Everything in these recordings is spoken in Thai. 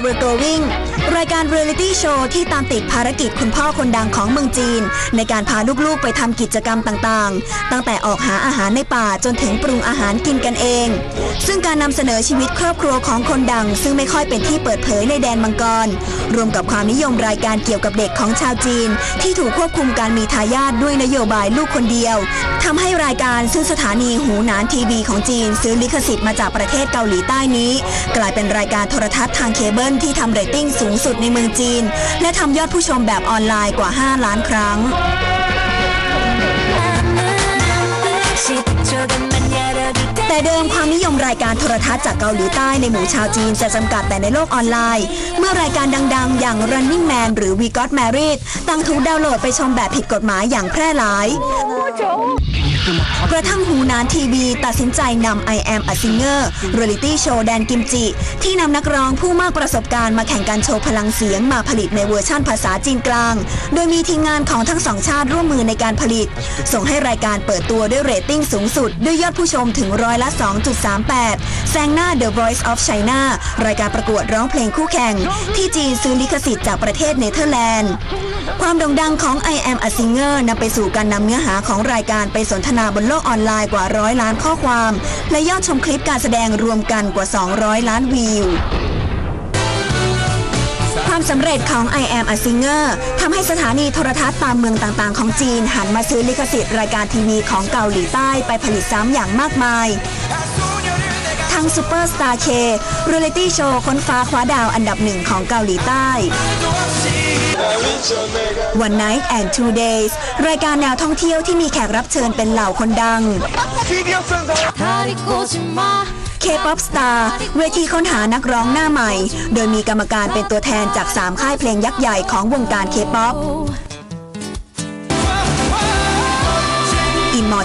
Puerto Rico. รายการเรียลิตี้โชว์ที่ตามติดภารกิจคุณพ่อคนดังของเมืองจีน ในการพาลูกๆไปทำกิจกรรมต่างๆ ตั้งแต่ออกหาอาหารในป่าจนถึงปรุงอาหารกินกันเอง ซึ่งการนำเสนอชีวิตครอบครัวของคนดัง ซึ่งไม่ค่อยเป็นที่เปิดเผยในแดนมังกร รวมกับความนิยมรายการเกี่ยวกับเด็กของชาวจีน ที่ถูกควบคุมการมีทายาทด้วยนโยบายลูกคนเดียวทำให้รายการซึ่งสถานีหูหนานทีวีของจีน ซื้อลิขสิทธิ์มาจากประเทศเกาหลีใต้นี้ กลายเป็นรายการโทรทัศน์ทางเคเบิลที่ทำเรตติ้งสูงสุดในเมืองจีน และทำยอดผู้ชมแบบออนไลน์กว่า 5 ล้านครั้ง แต่เดิมความนิยมรายการโทรทัศน์จากเกาหลีใต้ในหมู่ชาวจีนจะจำกัดแต่ในโลกออนไลน์ เมื่อรายการดังๆ อย่าง Running Man หรือ We Got Married ต่างถูกดาวน์โหลดไปชมแบบผิดกฎหมายอย่างแพร่หลาย กระทั่งฮูนานทีวีตัดสินใจนำ I Am a Singer เรียลิตี้โชว์แดนกิมจิ ที่นำนักร้องผู้มากประสบการณ์มาแข่งกันโชว์พลังเสียงมาผลิตในเวอร์ชั่นภาษาจีนกลาง โดยมีทีมงานของทั้งสองชาติร่วมมือในการผลิต ส่งให้รายการเปิดตัวด้วยเรตติ้งสูงสุด ด้วยยอดผู้ชมถึงร้อยละ 2.38 แซงหน้า The Voice of China รายการประกวดร้องเพลงคู่แข่ง ที่จีนซื้อลิขสิทธิ์จากประเทศเนเธอร์แลนด์ ความโด่งดังของ I Am a Singer นำไปสู่การนำเนื้อหาของรายการไปสนทนาบนโลกออนไลน์กว่าร้อยล้านข้อความ และยอดชมคลิปการแสดงรวมกันกว่า 200 ล้านวิวความสำเร็จของ I Am a Singer ทำให้สถานีโทรทัศน์ตามเมืองต่างๆ ของจีน หันมาซื้อลิขสิทธิ์รายการทีวีของเกาหลีใต้ไปผลิตซ้ำอย่างมากมาย ทั้ง Super Star K เรียลิตี้โชว์ค้นฟ้าคว้าดาวอันดับหนึ่งของเกาหลีใต้ One Night and Two Days รายการแนวท่องเที่ยวที่มีแขกรับเชิญเป็นเหล่าคนดัง K-POP Star เวทีค้นหานักร้องหน้าใหม่ โดยมีกรรมการเป็นตัวแทนจาก 3 ค่ายเพลงยักษ์ใหญ่ของวงการ K-POP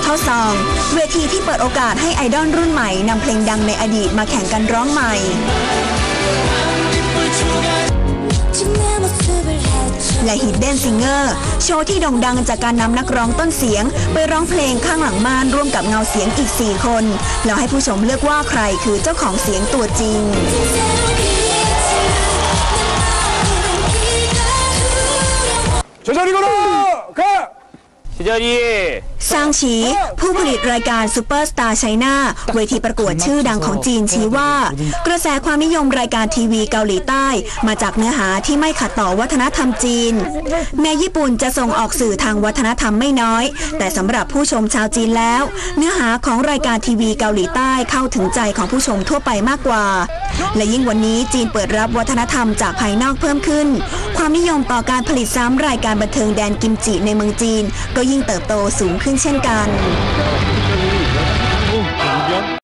เข้าซอง เวทีที่เปิดโอกาสให้ไอดอลรุ่นใหม่นำเพลงดังในอดีตมาแข่งกันร้องใหม่ และ Hidden Singer โชว์ที่โด่งดังจากการนำนักร้องต้นเสียง ไปร้องเพลงข้างหลังม่านร่วมกับเงาเสียงอีก 4 คน แล้วให้ผู้ชมเลือกว่าใครคือเจ้าของเสียงตัวจริงเชิญชวนที่ก็รู้ค่ 자리에 ซางฉี ผู้ผลิตรายการ Super Star China เวทีประกวดชื่อดังของจีนชี้ว่า กระแสความนิยมรายการทีวีเกาหลีใต้ มาจากเนื้อหาที่ไม่ขัดต่อวัฒนธรรมจีน แม้ญี่ปุ่นจะส่งออกสื่อทางวัฒนธรรมไม่น้อย แต่สำหรับผู้ชมชาวจีนแล้ว เนื้อหาของรายการทีวีเกาหลีใต้เข้าถึงใจของผู้ชมทั่วไปมากกว่า และยิ่งวันนี้จีนเปิดรับวัฒนธรรมจากภายนอกเพิ่มขึ้น ความนิยมต่อการผลิตซ้ำรายการบันเทิงแดนกิมจิในเมืองจีน ก็ ยิ่งเติบโตสูงขึ้นเช่นกัน